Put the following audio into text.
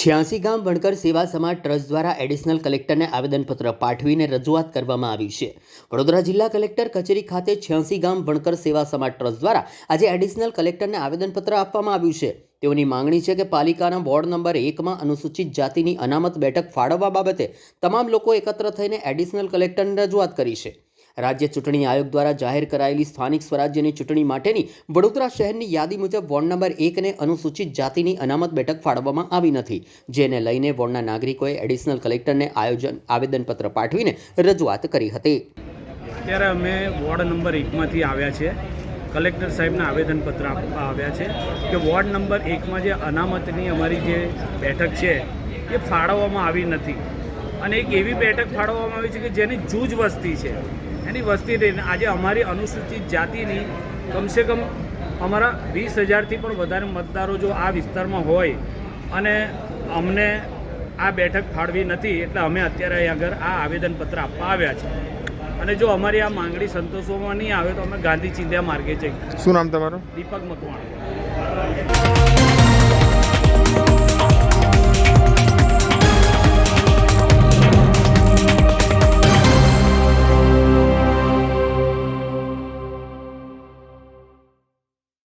છ્યાસી ગામ વણકર સેવા સમાજ ટ્રસ્ટ દ્વારા એડિશનલ કલેક્ટરને આવેદનપત્ર પાઠવીને રજૂઆત કરવામાં આવી છે. વડોદરા જિલ્લા કલેક્ટર કચેરી ખાતે છ્યાસી ગામ વણકર સેવા સમાજ ટ્રસ્ટ દ્વારા આજે એડિશનલ કલેક્ટરને આવેદનપત્ર આપવામાં આવ્યું છે. તેઓની માંગણી છે કે પાલિકાના વોર્ડ નંબર એકમાં અનુસૂચિત જાતિની અનામત બેઠક ફાળવવા બાબતે તમામ લોકો એકત્ર થઈને એડિશનલ કલેક્ટરને રજૂઆત કરી છે. રાજ્ય ચૂંટણી આયોગ દ્વારા જાહેર કરાયેલી સ્થાનિક સ્વરાજ્યની ચૂંટણી માટેની વડોદરા શહેરની યાદી મુજબ વોર્ડ નંબર એકને અનુસૂચિત જાતિની અનામત બેઠક ફાળવવામાં આવી નથી. જેને લઈને વોર્ડના નાગરિકોએ એડિશનલ કલેક્ટરને આયોજન આવેદનપત્ર પાઠવીને રજૂઆત કરી હતી. અત્યારે અમે વોર્ડ નંબર એકમાંથી આવ્યા છે. કલેક્ટર સાહેબના આવેદનપત્ર આપવા આવ્યા છે કે વોર્ડ નંબર એકમાં જે અનામતની અમારી જે બેઠક છે એ ફાળવવામાં આવી નથી. અને એક એવી બેઠક ફાળવવામાં આવી છે કે જેની જૂજ વસ્તી છે. એની વસ્તી રહીને આજે અમારી અનુસૂચિત જાતિની કમસે કમ અમારા વીસ હજારથી પણ વધારે મતદારો જો આ વિસ્તારમાં હોય અને અમને આ બેઠક ફાળવી નથી એટલે અમે અત્યારે અહીં આગળ આ આવેદનપત્ર આપવા આવ્યા છે. અને જો અમારી આ માંગણી સંતોષવામાં નહીં આવે તો અમે ગાંધી ચિંધ્યા માર્ગે જઈએ શું નામ તમારું? દીપક મકવાણા.